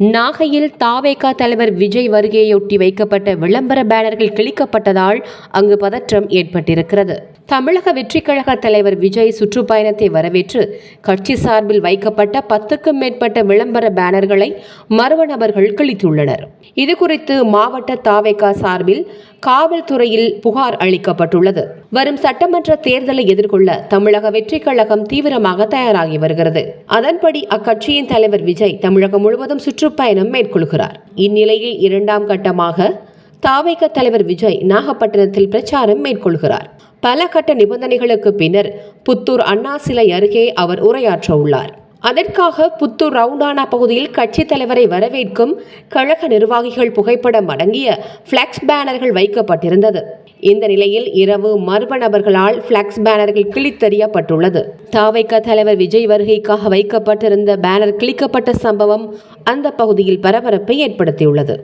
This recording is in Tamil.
நாகையில் தாவேகா தலைவர் விஜய் வருகையொட்டி வைக்கப்பட்ட விளம்பர பேனர்கள் கிழிக்கப்பட்டதால் அங்கு பதற்றம் ஏற்பட்டிருக்கிறது. தமிழக வெற்றிக்கழக தலைவர் விஜய் சுற்றுப்பயணத்தை வரவேற்று கட்சி சார்பில் வைக்கப்பட்ட பத்துக்கும் மேற்பட்ட விளம்பர பேனர்களை மர்ம நபர்கள் கிழித்துள்ளனர். இதுகுறித்து மாவட்ட தாவேகா சார்பில் காவல்துறையில் புகார் அளிக்கப்பட்டுள்ளது. வரும் சட்டமன்ற தேர்தலை எதிர்கொள்ள தமிழக வெற்றிக்கழகம் தீவிரமாக தயாராகி வருகிறது. அதன்படி அக்கட்சியின் தலைவர் விஜய் தமிழகம் முழுவதும் சுற்றுப்பயணம் மேற்கொள்கிறார். இந்நிலையில் இரண்டாம் கட்டமாக தாவேக தலைவர் விஜய் நாகப்பட்டினத்தில் பிரச்சாரம் மேற்கொள்கிறார். பல கட்ட நிபந்தனைகளுக்கு பின்னர் புத்தூர் அண்ணா சிலை அருகே அவர் உரையாற்ற உள்ளார் அதற்காக புத்தூர் ரவுண்டானா பகுதியில் கட்சித் தலைவரை வரவேற்கும் கழக நிர்வாகிகள் புகைப்படம் அடங்கிய ஃப்ளெக்ஸ் பேனர்கள் வைக்கப்பட்டிருந்தது. இந்த நிலையில் இரவு மர்ம நபர்களால் ஃப்ளெக்ஸ் பேனர்கள் கிழித்தறியப்பட்டுள்ளது. தாவைக்க தலைவர் விஜய் வருகைக்காக வைக்கப்பட்டிருந்த பேனர் கிழிக்கப்பட்ட சம்பவம் அந்த பகுதியில் பரபரப்பை ஏற்படுத்தியுள்ளது.